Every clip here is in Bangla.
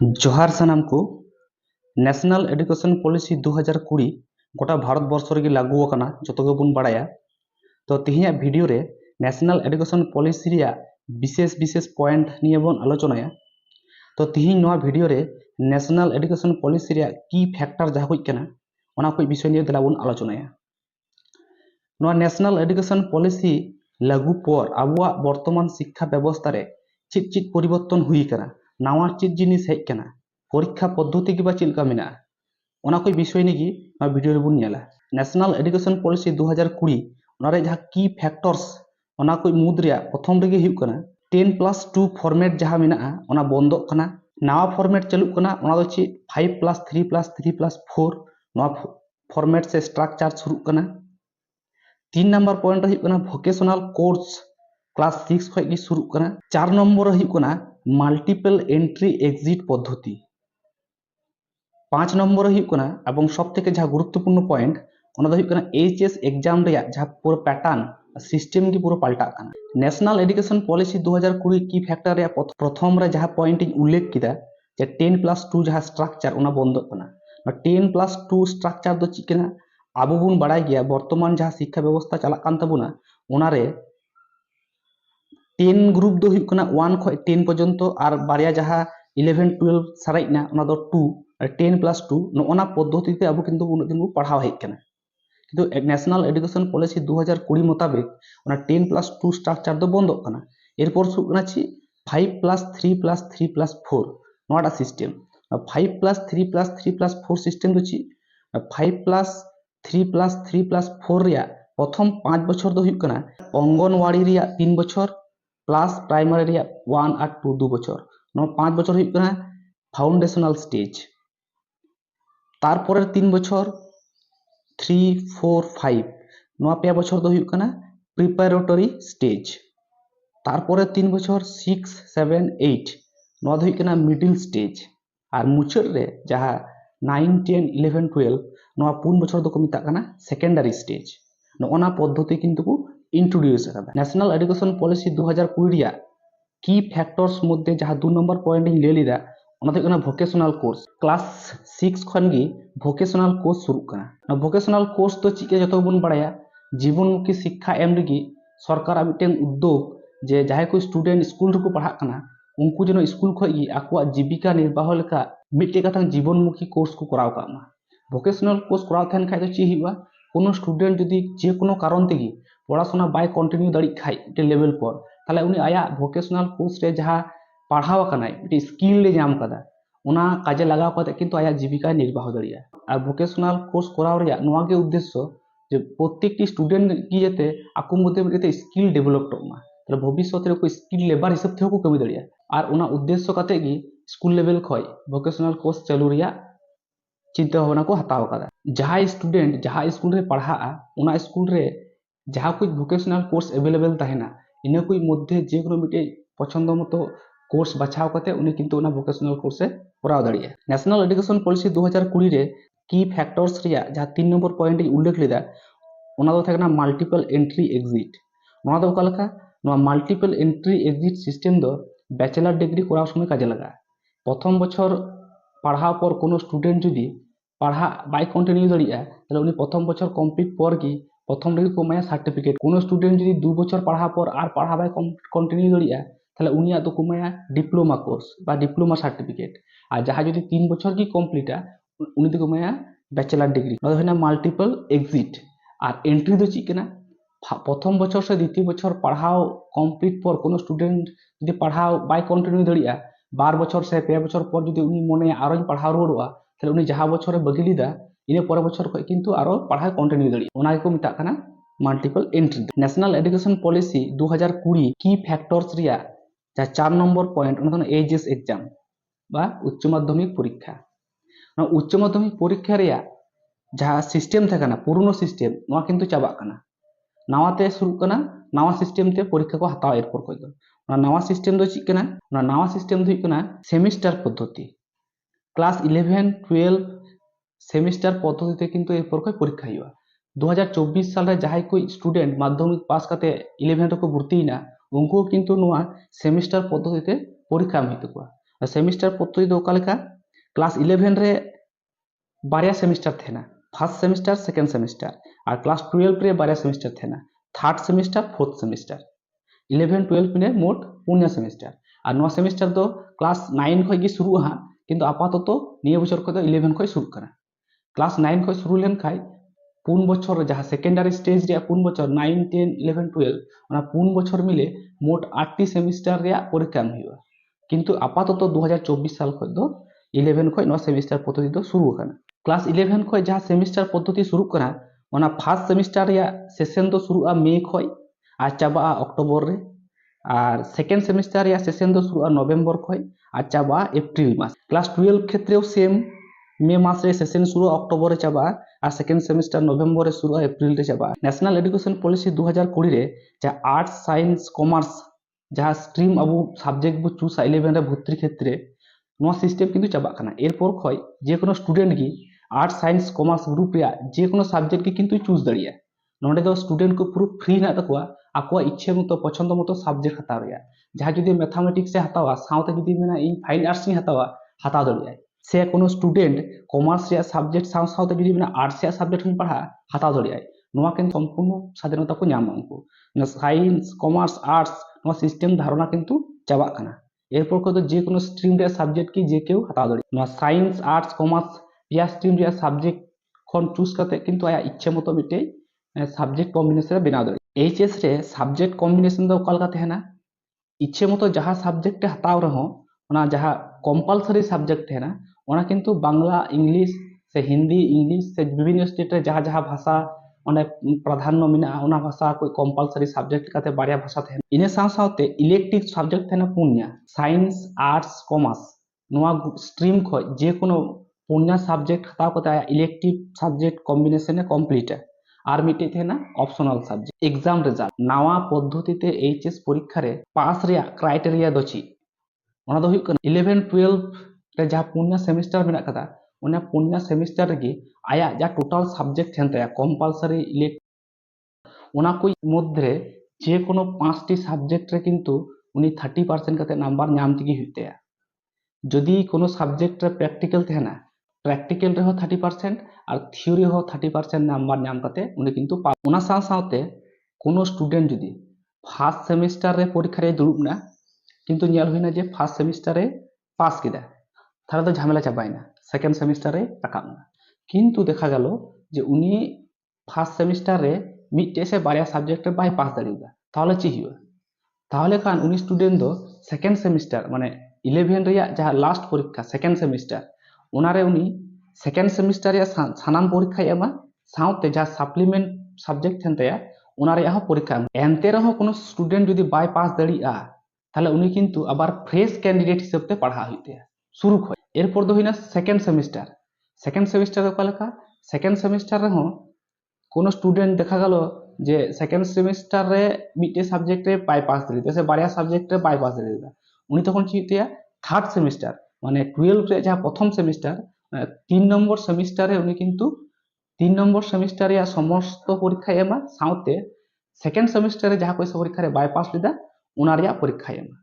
জোহার সানামকু ন্যাশনাল এডুকেশন পলিসি দু হাজার কুড়ি গোটা ভারতবর্ষ রেগে লাগু আকানা যত গেবুন বাড়ায়া। তো তেহিয়া ভিডিও রে ন্যাশনাল এডুকেশন পলিসি রিয়া বিশেষ বিশেষ পয়েন্ট নিয়ে বন আলোচনায়া। তো তেহিন নোয়া ভিডিও রে ন্যাশনাল এডুকেশন পলিসি রিয়া কি ফ্যাক্টর যাহা হই কেনা ᱚᱱᱟ ᱠᱚ ᱵᱤᱥᱚᱭ ᱱᱤᱭᱮ ᱫᱮᱞᱟ ᱵᱚᱱ ᱟᱞᱳᱪᱚᱱᱟᱭᱟ ᱱᱚᱣᱟ ᱱᱮᱥᱱᱟᱞ এডুকেশন পলিসি লাগু পর আবুয়া বর্তমান শিক্ষা ব্যবস্থা রে চিট চিট পরিবর্তন হুই কানা ᱱᱟᱣᱟ ᱪᱮᱫ ᱡᱤᱱᱤᱥ ᱦᱮᱡ ᱠᱟᱱᱟ ᱯᱚᱨᱤᱠᱠᱷᱟ ᱯᱚᱫᱽᱫᱷᱚᱛᱤ ᱜᱮ ᱵᱟ ᱪᱮᱫ ᱞᱮᱠᱟ ᱢᱮᱱᱟᱜᱼᱟ ᱚᱱᱟ ᱠᱚ ᱵᱤᱥᱚᱭ ᱱᱤᱜᱤ ᱱᱚᱣᱟ ᱵᱷᱤᱰᱤᱭᱳ ᱨᱮᱵᱚᱱ ᱧᱮᱞᱟ ᱱᱮᱥᱱᱟᱞ ᱮᱰᱩᱠᱮᱥᱚᱱ ᱯᱚᱞᱤᱥᱤ 2020 ᱚᱱᱟ ᱨᱮ ᱡᱟᱦᱟᱸ ᱠᱤ ᱯᱷᱮᱠᱴᱚᱨᱥ ᱚᱱᱟ ᱠᱚ ᱢᱩᱫᱽ ᱨᱮᱭᱟᱜ ᱯᱨᱚᱛᱷᱚᱢ ᱨᱮᱜᱮ ᱦᱩᱭᱩᱜ ᱠᱟᱱᱟ 10 ᱯᱞᱟᱥ 2 ᱯᱷᱚᱨᱢᱮᱴ ᱡᱟᱦᱟᱸ ᱢᱮᱱᱟᱜᱼᱟ ᱚᱱᱟ ᱵᱚᱱᱫᱚᱜ ᱠᱟᱱᱟ ᱱᱟᱣᱟ ᱯᱷᱚᱨᱢᱮᱴ ᱪᱟᱹᱞᱩᱜ ᱠᱟᱱᱟ ᱚᱱᱟ ᱫᱚ ᱪᱮᱫ 5 ᱯᱞᱟᱥ 3 ᱯᱞᱟᱥ 3 ᱯᱞᱟᱥ 4 ᱱᱚᱣᱟ ᱯᱷᱚᱨᱢᱮᱴ ᱥᱮ ᱥᱴᱨᱟᱠᱪᱟᱨ ᱥᱩᱨᱩᱜ ᱠᱟᱱᱟ তিন নাম্বার পয়েন্ট হয়ে ভোকেশনাল কোর্স ক্লাস সিক্স খুব শুরু চার নম্বর হয়ে মাল্টিপল এন্ট্রি এক্সিট পদ্ধতি। পাঁচ নম্বর হইব এবং সব থেকে যা গুরুত্বপূর্ণ পয়েন্ট ওনা এইচএস এক্সাম যা পুরো প্যাটার্ন সিস্টেম কি পুরো পাল্টা কানা ন্যাশনাল এডুকেশন পলিসি 2020 কি ফ্যাক্টর প্রথম যা পয়েন্ট উল্লেখ কিদা যে টেন প্লাস টু যা স্ট্রাকচার ওনা বন্ধ কানা। না প্লাস টু স্ট্রাকচার দো চিকেনা আবু বুন বাড়াই গিয়া বর্তমান যা শিক্ষা ব্যবস্থা চালাকান তাবুনা ওনারে টেন গ্রুপ দো ᱦᱩᱭᱩᱜ ওয়ান 1 ᱠᱷᱚᱱ 10 ᱯᱚᱨᱡᱚᱱᱛᱚ ᱟᱨ ᱵᱟᱨᱭᱟ ᱡᱟᱦᱟᱸ 11 12 ᱥᱟᱨᱟᱡ ᱱᱟ ᱚᱱᱟ আর টেন প্লাস টু নওনা পদ্ধতিতে আবু কিন্তু উন্নত দিন পড়াও হয়ে কিন্তু ন্যাশনাল এডুকেশন পলিসি 2020 মোতাবেক, ওনা টেন প্লাস টু স্ট্রাকচার দো বন্ধ কানা এরপর চি five plus three plus three plus four নটা system five plus three plus three plus four system দুচি five plus three plus three plus four প্রথম পাঁচ বছর দো হুক অঙ্গনওয়াড়ি তিন বছর ᱯᱞᱟᱥ ᱯᱨᱟᱭᱢᱟᱨᱤ ᱨᱮᱭᱟᱜ 1 ᱟᱨ 2 2 ᱵᱚᱪᱷᱚᱨ ᱱᱚᱣᱟ 5 ᱵᱚᱪᱷᱚᱨ ᱦᱩᱭᱩᱜ ᱠᱟᱱᱟ ফাউন্ডেশনাল স্টেজ তারপরের 3 বছর 3 4 5 ᱱᱚᱣᱟ ᱯᱮ ᱵᱚᱪᱷᱚᱨ ᱫᱚ ᱦᱩᱭᱩᱜ ᱠᱟᱱᱟ প্রিপারেটরি স্টেজ তারপরের 3 বছর 6 7 8 ᱱᱚᱣᱟ ᱫᱚ ᱦᱩᱭᱩᱜ ᱠᱟᱱᱟ মিডল স্টেজ আর মুচᱟᱹদ ᱨᱮ যাহা 9 10 11 12 ᱱᱚᱣᱟ ᱯᱩᱱ ᱵᱚᱪᱷᱚᱨ ᱫᱚᱠᱚ ᱢᱮᱛᱟᱜ ᱠᱟᱱᱟ সেকেন্ডারি স্টেজ ᱱᱚᱜᱼᱚ ᱱᱟ ᱯᱚᱫᱽᱫᱷᱚᱛᱤ ᱠᱤᱱᱛᱩ ইন্ট্রোডিউস করা ন্যাশনাল এডুকেশন পলিসি দু হাজার কুড়িয়া কি ফ্যাক্টরস মধ্যে ᱡᱟᱦᱟᱸ ᱫᱩ ᱱᱚᱢᱵᱚᱨ ᱯᱚᱭᱮᱱᱴ ᱤᱧ ᱞᱟᱹᱭ ᱞᱮᱫᱟ ᱚᱱᱟ ᱫᱚ ᱦᱩᱭᱩᱜ ᱠᱟᱱᱟ ᱵᱷᱳᱠᱮᱥᱚᱱᱟᱞ কোর্স ক্লাস সিক্স ᱠᱷᱚᱱ ᱜᱮ ভোকেশনাল কোর্স শুরু ᱠᱟᱱᱟ ভোকেশনাল কোর্স ᱫᱚ ᱪᱮᱫ ᱡᱚᱛᱚ ᱵᱚᱱ ᱵᱟᱲᱟᱭᱟ জীবনমুখী শিক্ষা এম ᱞᱟᱹᱜᱤᱫ সরকারের মিᱫᱴᱮᱱ উদ্যোগ যে যাই কো স্টুডেন্ট স্কুল ᱨᱮᱠᱚ ᱯᱟᱲᱦᱟᱜ ᱠᱟᱱᱟ ᱩᱱᱠᱩ ᱡᱮᱱᱚ ᱥᱠᱩᱞ ᱠᱷᱚᱱ ᱜᱮ ᱟᱠᱚᱣᱟᱜ ᱡᱤᱵᱤᱠᱟ ᱱᱤᱨᱵᱟᱦᱚ ᱞᱮᱠᱟ ᱢᱤᱫᱴᱮᱱ ᱠᱟᱛᱷᱟ জীবনমুখী কোর্স ᱠᱚ ᱠᱚᱨᱟᱣ ᱠᱟᱜ ᱢᱟ ভোকেশনাল কোর্স ᱠᱚᱨᱟᱣ ᱛᱟᱦᱮᱱ ᱠᱷᱟᱡ ᱫᱚ ᱪᱮᱫ ᱦᱩᱭᱩᱜᱼᱟ কোনো স্টুডেন্ট যদি যে কোনো কারণ থেকে পড়াশোনা বাই কন্টিনিউ দাঁড়ি খাই মিটে লেভেল পর তাহলে উনি আয়া ভোকেশনাল কোর্स रे जहाँ पढ़ावा कनाय मिटे स्किल ले जाम कदा उना काजे लगाव करते किंतु आया जीविका निर्वाह दाड़िया আর ভোকেশনাল কোর্স করাও रे नोआ के उद्देश्य যে প্রত্যেকটি স্টুডেন্ট কি যেতে আকু মধ্যে মিটে স্কিল ডেভেলপ টমা তাহলে ভবিষ্যতে কো স্কিল লেবার হিসাব থেকে কো কমি দাঁড়িয়া আর উনা উদ্देश्य কাতে কি স্কুল লেভেল খয় ভোকেশনাল কোর্স চালু রিয়া চিন্তা ভাবনা को हताव कदा जहाँ स्टूडेंट जहाँ स्कूल रे पढ़ा उना स्कूल रे ଯାହା ভোকেশনাল কোর্স કોર્સ અવેલેબલ તહેના ઇને કોઈ મધ્ય જે કોનો મિટે પસંદ મતો কোর্স বাছাও করতে উনি কিন্তু ওনা ভোকেশনাল কোর্সে করাও দাঁড়িয়ে। ন্যাশনাল এডুকেশন পলিসি দু হাজার কুড়িরে কি ফ্যাক্টরস রিয়া যা তিন নম্বর পয়েন্ট উল্লেখ লিদা ওনা দো থাকে না মাল্টিপল এন্ট্রি এক্সিট ওনা দো কালকা নয়া মাল্টিপল এন্ট্রি এক্সিট সিস্টেম দো ব্যাচেলার ডিগ্রি করার সময় কাজে লাগা। প্রথম বছর পড়া পর কোনো স্টুডেন্ট যদি পড়া বাই কন্টিনিউ দাঁড়িয়ে, তাহলে উনি প্রথম বছর কমপ্লিট পর কি প্রথম ᱨᱮᱜᱮ ᱠᱚ সার্টিফিকেট কোনো স্টুডেন্ট যদি দু বছর ᱵᱚᱪᱷᱚᱨ পর আর পড়া বাই কন্টিনিউ ᱠᱚᱱᱴᱤᱱᱤউ তাহলে উনি ᱫᱚ কমায়া ডিপ্লোমা কোর্স বা ডিপ্লোমা সার্টিফিকেট আর যাহা যদি তিন বছর কি কমপ্লিটা উনি তো কমায়া ব্যাচেলার ডিগ্রি নয় হয় মাল্টিপল এক্সিট আর এন্ট্রি তো চিক না প্রথম বছর সে দ্বিতীয় বছর পড়াও কমপ্লিট পর কোন স্টুডেন্ট যদি পড়াও বাই কন্টিনিউ দাঁড়িয়া বার বছর সে, পে বছর পর যদি উনি মনে আরও পড়াও রোড়া তাহলে উনি যাহা বছরে বগিলিদা ᱤᱱᱟᱹ ᱯᱚᱨᱮ ᱵᱚᱪᱷᱚᱨ ᱠᱷᱚᱱ ᱠᱤᱱᱛᱩ ᱟᱨᱚ ᱯᱟᱲᱦᱟᱣ ᱠᱚᱱᱴᱤᱱᱤᱭᱩ ᱫᱟᱲᱮᱭᱟᱜᱼᱟ ᱚᱱᱟ ᱜᱮᱠᱚ ᱢᱮᱛᱟᱜ ᱠᱟᱱᱟ multiple entry national education policy দু হাজার কুড়ি কি ফ্যাক্টরস রিয়া? যা চার নম্বর পয়েন্ট অনেক এইচএস এক্সাম বা উচ্চ মাধ্যমিক পরীক্ষা। উচ্চ মাধ্যমিক পরীক্ষা রিয়া, যা সিস্টেম থাকে না, পুরনো সিস্টেম নয়া কিন্তু চাবাক কানা নাওয়াতে শুরু কানা নাওয়া সিস্টেম তে পরীক্ষা কো হাতাও এরপর কই দো না, নাওয়া সিস্টেম দো চিক কানা না, নাওয়া সিস্টেম দো কানা সেমিস্টার পদ্ধতি। ক্লাস 11 12 সেমিস্টার পদ্ধতিতে কিন্তু এই প্রকার পরীক্ষা হইবা দু হাজার চব্বিশ সালে যাহাই কই স্টুডেন্ট মাধ্যমিক পাস কাতে ইলেভেন কো ভর্তি না উনকু কিন্তু নোয়া সেমিস্টার পদ্ধতিতে পরীক্ষা ᱦᱩᱭ কোয়া আর সেমিস্টার পদ্ধতি ᱫᱚ ᱚᱠᱟ ক্লাস ইলেভেন রে বারিয়া সেমিস্টার থে না ফার্স্ট সেমিস্টার সেকেন্ড সেমিস্টার আর ক্লাস টুয়েলভ রে বারিয়া সেমিস্টার থে না third semester fourth semester eleven twelve নে মোট পুনিয়া সেমিস্টার আর নোয়া সেমিস্টার তো ক্লাস নাইন ᱠᱷᱚᱡ শুরু হা, কিন্তু আপাতত নিয়ে বছর ᱠᱷᱚᱡ ইলেভেন ᱠᱷᱚᱡ শুরু করা। ᱠᱞᱟᱥ 9 ᱠᱷᱚᱱ ᱥᱩᱨᱩ ᱞᱮᱱ ᱠᱷᱟᱡ ᱯᱩᱱ ᱵᱚᱪᱷᱚᱨ ᱨᱮ ᱡᱟᱦᱟᱸ ᱥᱮᱠᱮᱱᱰᱟᱨᱤ ᱥᱴᱮᱡ ᱨᱮᱭᱟᱜ ᱯᱩᱱ ᱵᱚᱪᱷᱚᱨ 9 10 11 12 ᱚᱱᱟ ᱯᱩᱱ ᱵᱚᱪᱷᱚᱨ ᱢᱤᱞᱮ ᱢᱳᱴ 8টি সেমিস্টার ᱨᱮᱭᱟᱜ পরীক্ষা ᱮᱢ ᱦᱩᱭᱩᱜᱼᱟ কিন্তু আপাতত 2024 সাল ᱠᱷᱚᱱ ᱫᱚ 11 ᱠᱷᱚᱱ ᱱᱚᱣᱟ সেমিস্টার ᱯᱚদ্ধতি ᱫᱚ ᱥᱩᱨᱩ ᱟᱠᱟᱱᱟ ᱠᱞᱟᱥ 11 ᱠᱷᱚᱱ ᱡᱟᱦᱟᱸ সেমিস্টার ᱯᱚদ্ধতি ᱥᱩᱨᱩ ᱠᱟᱱᱟ ᱚᱱᱟ ফার্স্ট সেমিস্টার ᱨᱮᱭᱟᱜ সেশন ᱫᱚ ᱥᱩᱨᱩᱜᱼᱟ মে ᱠᱷᱚᱱ আর চাবাᱜᱼᱟ অক্টোবর রে আর সেকেন্ড সেমিস্টার রেᱭᱟᱜ সেশন ᱫᱚ শুরুᱜᱼᱟ নভেম্বর ᱠᱷᱚᱱ আর চাᱵᱟᱜᱼᱟ এপ্রিল মাস ক্লাস 12 ক্ষেত্রেও সেম মে ମାସରେ সেশন শুরু অক্টোবরে ଚାବା আর সেকেন্ড সেমিস্টার নভেম্বরে শুরু হয় এপ্রিলে যাবা। ন্যাশনাল এডুকেশন পলিসি দু হাজার কুড়িরে যা আর্টস সাইন্স কমার্স যা স্ট্রিম আবু সাবজেক্ট বু চুজ ইলেভেনরে ভর্তির ক্ষেত্রে নয় সিস্টেম কিন্তু চাবা কানা এরপর খয় যে কোনো স্টুডেন্ট কি আর্টস সাইন্স কমার্স গ্রুপ রেয়া যে কোনো সাবজেক্ট কি কিন্তু চুজ দাঁড়িয়ে নডে দো স্টুডেন্ট কো পুরো ফ্রি না তাকুয়া আকুয়া ইচ্ছে মতো, পছন্দ মতো সাবজেক্ট হাতা রেয়া যা যদি ম্যাথামেটিক্স এ হাতাওয়া সাথে যদি মেনা এই ফাইন আর্টস হাতাওয়া হাতা দাঁড়িয়ে ସେ ᱠᱳᱱᱳ ᱥᱴᱩᱰᱮᱱᱴ ᱠᱚᱢᱟᱨᱥ ᱨᱮᱭᱟᱜ ᱥᱟᱵᱡᱮᱠᱴ ᱥᱟᱶ ᱥᱟᱶᱛᱮ ᱡᱩᱫᱤ ᱢᱮᱱᱟ ᱟᱨᱴᱥ ᱨᱮᱭᱟᱜ ᱥᱟᱵᱡᱮᱠᱴ ᱦᱚᱸ ᱯᱟᱲᱦᱟᱜ ᱦᱟᱛᱟᱣ ᱫᱟᱲᱮᱭᱟᱜᱼᱟᱭ ᱱᱚᱣᱟ ᱠᱤᱱᱛᱩ সম্পূর্ণ স্বাধীনতা কো ᱧᱟᱢᱟ ᱩᱱᱠᱩ সায়েন্স কমার্স আর্টস ᱱᱚᱣᱟ সিস্টেম ধারণা কিন্তু চাবাক কানা এরপর কত যে কোনো স্ট্রিম রে সাবজেক্ট কি যে কেউ হাতাও দাঁড়ি ᱱᱚᱣᱟ সায়েন্স আর্টস কমার্স পিয়া স্ট্রিম রে সাবজেক্ট খন চুজ করতে কিন্তু আয়া ইচ্ছে মতো মিটে সাবজেক্ট কম্বিনেশন রে বানাও দাঁড়ি এইচএস রে সাবজেক্ট কম্বিনেশন ᱫᱚ ᱚᱠᱟ ᱞᱮᱠᱟ ᱛᱟᱦᱮᱱᱟ ইচ্ছে মতো ᱡᱟᱦᱟᱸ সাবজেক্ট ᱦᱟᱛᱟᱣ ᱨᱮᱦᱚᱸ ᱚᱱᱟ ᱡᱟᱦᱟᱸ ᱠᱚᱢᱯᱟᱞᱥᱟᱨᱤ ᱥᱟᱵᱡᱮᱠᱴ ᱛᱟᱦᱮᱱᱟ ওরা কিন্তু বাংলা ইংলিশ ᱥᱮ ᱦᱤᱱᱫᱤ ᱤᱝᱞᱤᱥ ᱥᱮ ᱵᱤᱵᱷᱤᱱᱱᱚ ᱥᱴᱮᱴ ᱨᱮ ᱡᱟᱦᱟᱸ ᱡᱟᱦᱟᱸ ᱵᱷᱟᱥᱟ ᱚᱱᱮ ᱯᱨᱟᱫᱷᱟᱱᱱᱚ ᱢᱮᱱᱟᱜᱼᱟ ᱚᱱᱟ ᱵᱷᱟᱥᱟ ᱠᱚ ᱠᱚᱢᱯᱟᱞᱥᱟᱨᱤ ᱥᱟᱵᱡᱮᱠᱴ ᱠᱟᱛᱮ ᱵᱟᱨᱭᱟ ᱵᱷᱟᱥᱟ ᱛᱟᱦᱮᱱᱟ ᱤᱱᱟᱹ ᱥᱟᱶ ᱥᱟᱶᱛᱮ ᱤᱞᱮᱠᱴᱤᱵ ᱥᱟᱵᱡᱮᱠᱴ ᱛᱟᱦᱮᱱᱟ ᱯᱩᱱᱭᱟ ᱥᱟᱭᱮᱱᱥ ᱟᱨᱴᱥ ᱠᱚমার্স ᱱᱚᱣᱟ স্ট্রিম ᱠᱷᱚᱡ ᱡᱮ ᱠᱳᱱᱳ ᱯᱩᱱᱭᱟ ᱥᱟᱵᱡᱮᱠট ᱦᱟᱛᱟᱣ ᱠᱟᱛᱮ ᱟᱭᱟᱜ ᱤᱞᱮᱠᱴᱤᱵ ᱥᱟᱵᱡᱮᱠট ᱠᱚᱢᱵᱤᱱᱮᱥᱚᱱᱮ ᱠᱚᱢᱯᱞᱤᱴᱟ আর মিটে থাকে না অপশনাল সাবজেক্ট এক্সাম রেজাল্ট নাওয়া পদ্ধতিতে এইচএস পরীক্ষারে পাস রেয়া ক্রাইটেরিয়া দচি ওনা দো হুইক ইলেভেন টুয়েলভ ᱡᱟᱦᱟᱸ ᱯᱩᱱᱭᱟ ᱥᱮᱢᱤᱥᱴᱟᱨ ᱢᱮᱱᱟᱜ ᱠᱟᱫᱟ ᱚᱱᱟ ᱯᱩᱱᱭᱟ ᱥᱮᱢᱤᱥᱴᱟᱨ ᱨᱮᱜᱮ ᱟᱭᱟᱜ ᱡᱟ ᱴᱳᱴᱟᱞ ᱥᱟᱵᱡᱮᱠᱴ ᱛᱟᱦᱮᱱ ᱛᱟᱭᱟ ᱠᱚᱢᱯᱟᱞᱥᱟরি ইলেᱠ ᱚᱱᱟ ᱠᱚ ᱢᱚধ্যে যে কোনো পাঁচটি সাবজেক্ট রে কিন্তু উনি থার্টি পার্সেন্ট কাতে নাম্বার নাম থেকে হইতে তায়া যদি কোনো সাবজেক্ট রে প্র্যাকটিক্যাল থানা প্র্যাকটিক্যাল রে হো থার্টি পার্সেন্ট আর থিওরি হো থার্টি পার্সেন্ট নাম্বার নাম কাতে উনি কিন্তু ওনা সাথ সাথে কোনো স্টুডেন্ট যদি ফার্স্ট সেমিস্টার রে পরীক্ষা রে দুড়ুব না কিন্তু নেল হইনা যে ফার্স্ট সেমিস্টার রে পাস কিদা তারা তো ঝামেলা চাপায় না সেকেন্ড সেমিস্টারে টাকা না। কিন্তু দেখা গেল যে উনি ফার্স্ট সেমিস্টারে ᱢᱤᱫᱴᱮᱡ ᱥᱮ ᱵᱟᱨᱭᱟ ᱥᱟᱵᱡᱮᱠᱴ ᱨᱮ ᱵᱟᱭ ᱯᱟᱥ ᱫᱟᱲᱮᱭᱟᱫᱟ ᱛᱟᱦᱚᱞᱮ ᱪᱮᱫ ᱦᱩᱭᱩᱜᱼᱟ তাহলে কারণ উনি স্টুডেন্ট দো সেকেন্ড সেমিস্টার মানে ইলেভেন রেয়ার যা লাস্ট পরীক্ষা সেকেন্ড সেমিস্টার ওনারে উনি সেকেন্ড সেমিস্টার রেয়ার সানাম পরীক্ষা এমা সাউতে যা সাপ্লিমেন্ট সাবজেক্ট থেন তায়া ওনারে আহ পরীক্ষা এনতে রহ কোনো স্টুডেন্ট যদি বাই পাস দাঁড়িয়া তাহলে উনি কিন্তু আবার ফ্রেশ ক্যান্ডিডেট হিসেবে পড়া হইতে শুরু হয় এরপর ᱫᱚ ᱦᱩᱭᱱᱟ ᱥᱮᱠᱮᱱᱰ ᱥᱮᱢᱤᱥᱴᱟᱨ ᱥᱮᱠᱮন্ᱰ ᱥᱮᱢᱤᱥᱴᱟᱨ ᱫᱚ ᱚᱠᱟᱞᱮᱠᱟ ᱥᱮᱠᱮᱱᱰ ᱥᱮᱢᱤᱥᱴᱟᱨ ᱨᱮᱦᱚᱸ কোনো স্টুডেন্ট দেখা গেল যে সেকেন্ড সেমিস্টারে মিটে সাবজেক্টে বাই পাস দিতে সে বাড়িয়া সাবজেক্টে বাই পাস দিতে উনি তখন চিন্তা থার্ড সেমিস্টার মানে টুয়েলভে যা প্রথম সেমিস্টার তিন নম্বর সেমিস্টারে উনি কিন্তু, তিন নম্বর সেমিস্টারে সমস্ত পরীক্ষা এমা সাথে সেকেন্ড সেমিস্টারে যা কইসে পরীক্ষায় বাই পাস লিদা ওনার পরীক্ষা এমা।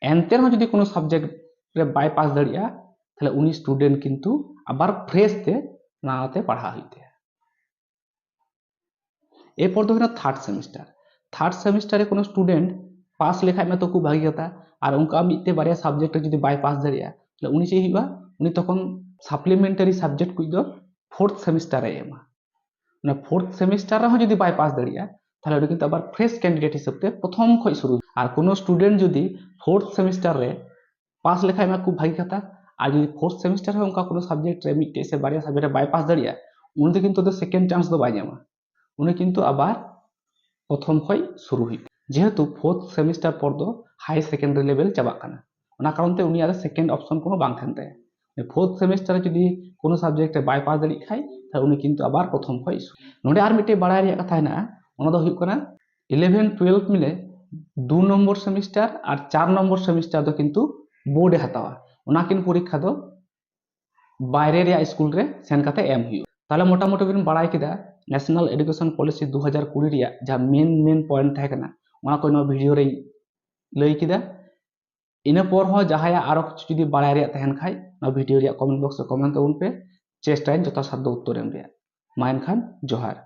এনতের যদি কোনো সাবজেক্ট ᱨᱮ ᱵᱟᱭ ᱯᱟᱥ ᱫᱟᱲᱮᱭᱟᱜᱼᱟ ᱛᱟᱦᱞᱮ ᱩᱱᱤ ᱥᱴᱩᱰᱮᱱᱴ ᱠᱤᱱᱛᱩ ᱟᱵᱟᱨ ᱯᱷᱨᱮᱥ ᱛᱮ ᱱᱟᱣᱟᱛᱮ ᱯᱟᱲᱦᱟᱣ ᱦᱩᱭᱩᱜ ᱛᱟᱭᱟ এরপর ᱫᱚ ᱦᱩᱭᱱᱟ ᱛᱷᱟর্ড ᱥᱮমিস্ᱴᱟᱨ ᱛᱷᱟর্ড ᱥᱮমিস্ᱴᱟᱨ ᱨᱮ কোনো ᱥᱴᱩᱰᱮᱱᱴ ᱯᱟᱥ ᱞᱮᱠᱷᱟᱡ ᱢᱟ ᱛᱚ ᱠᱷᱩᱵ ᱵᱷᱟᱹᱜᱤ ᱠᱟᱛᱷᱟ ᱟᱨ ᱚᱱᱠᱟ ᱢᱤᱫᱴᱮᱡ ᱵᱟᱨᱭᱟ ᱥᱟᱵᱡᱮᱠᱴ ᱨᱮ ᱡᱩᱫᱤ ᱵᱟᱭ ᱯᱟᱥ ᱫᱟᱲᱮᱭᱟᱜᱼᱟ ᱛᱟᱦᱞᱮ ᱩᱱᱤ ᱪᱮᱫ ᱦᱩᱭᱩᱜᱼᱟ ᱩᱱᱤ ᱛᱚᱠᱷᱚᱱ ᱥᱟᱯᱞᱤᱢᱮᱱᱴᱟরি সাবজেক্ট ᱠᱚ ᱫᱚ ফোর্থ সেমিস্টার এ ᱮᱢᱟ ᱚᱱᱟ ᱯᱷᱳর্থ সেমিস্টার ᱨᱮᱦᱚᱸ ᱡᱩᱫᱤ ᱵᱟᱭ ᱯᱟᱥ ᱫᱟᱲᱮᱭᱟᱜᱼᱟ তাহলে ওটা কিন্তু আবার ফ্রেশ ক্যান্ডিডেট হিসেবে প্রথম খোঁজ শুরু আর কোনো স্টুডেন্ট যদি ফোর্থ সেমিস্টার রে पांच लेखा में खूब भागी कथा আর যদি ফোর্থ সেমিস্টার হয় অঙ্কা কোনো সাবজেক্টে মিড টেস্টে বাড়িয়া সাবজেক্টে বাইপাস দাঁড়িয়ে উনতে কিন্তু ওদের সেকেন্ড চান্স তো বাই জামা উনি কিন্তু আবার প্রথম হয় শুরু হই যেহেতু ফোর্থ সেমিস্টার পর দো হাই সেকেন্ডারি লেভেল চাবাক কানা ওনা কারণতে উনি আর সেকেন্ড অপশন কোনো বাং থাকতে ফোর্থ সেমিস্টারে যদি কোনো সাবজেক্টে বাইপাস দাঁড়িয়ে খাই তাহলে উনি কিন্তু আবার প্রথম হয় নোডে আর মিটে বাড়ায় রিয়া কথা না ওনা দো হই কানা 11 12 মিলে 2 নম্বর সেমিস্টার আর 4 নম্বর সেমিস্টার দো কিন্তু ᱵᱳᱨᱰ ᱮ ᱦᱟᱛᱟᱣᱟ ᱚᱱᱟᱠᱤᱱ ᱯᱚᱨᱤᱠᱠᱷᱟ ᱫᱚ ᱵᱟᱭᱨᱮ ᱨᱮᱭᱟᱜ ᱥᱠᱩᱞ ᱨᱮ ᱥᱮᱱ ᱠᱟᱛᱮ ᱮᱢ ᱦᱩᱭᱩᱜᱼᱟ ᱛᱟᱦᱞᱮ ᱢᱚᱴᱟᱢᱩᱴᱤ ᱵᱤᱱ ᱵᱟᱲᱟᱭ ᱠᱮᱫᱟ ᱱᱮᱥᱱᱟᱞ ᱮᱰᱩᱠᱮᱥᱚᱱ ᱯᱚᱞᱤᱥᱤ ᱫᱩ ᱦᱟᱡᱟᱨ ᱠᱩᱲᱤ ᱨᱮᱭᱟᱜ ᱡᱟᱦᱟᱸ ᱢᱮᱱ ᱢᱮᱱ ᱯᱚᱭᱮᱱᱴ ᱛᱟᱦᱮᱸ ᱠᱟᱱᱟ ᱚᱱᱟ ᱠᱚ ᱱᱚᱣᱟ ᱵᱷᱤᱰᱤᱭᱳ ᱨᱮᱧ ᱞᱟᱹᱭ ᱠᱮᱫᱟ ᱤᱱᱟᱹ ᱯᱚᱨ ᱦᱚᱸ ᱡᱟᱦᱟᱸᱭᱟᱜ ᱟᱨᱚ ᱠᱤᱪᱷᱩ ᱡᱩᱫᱤ ᱵᱟᱲᱟᱭ ᱨᱮᱭᱟᱜ ᱛᱟᱦᱮᱱ ᱠᱷᱟᱡ ᱱᱚᱣᱟ ᱵᱷᱤᱰᱤᱭᱳ ᱨᱮᱭᱟᱜ ᱠᱚᱢᱮᱱᱴ ᱵᱚᱠᱥ ᱨᱮ ᱠᱚᱢᱮᱱᱴ ᱛᱟᱵᱚᱱ ᱯᱮ ᱪᱮᱥᱴᱟᱭᱟᱹᱧ ᱡᱚᱛᱷᱟᱛ ᱥᱟᱫᱽᱫᱚ ᱩᱛᱛᱚᱨ ᱮᱢ ᱨᱮᱭᱟᱜ ᱢᱟ ᱮᱱᱠᱷᱟᱱ ᱡᱚᱦᱟᱨ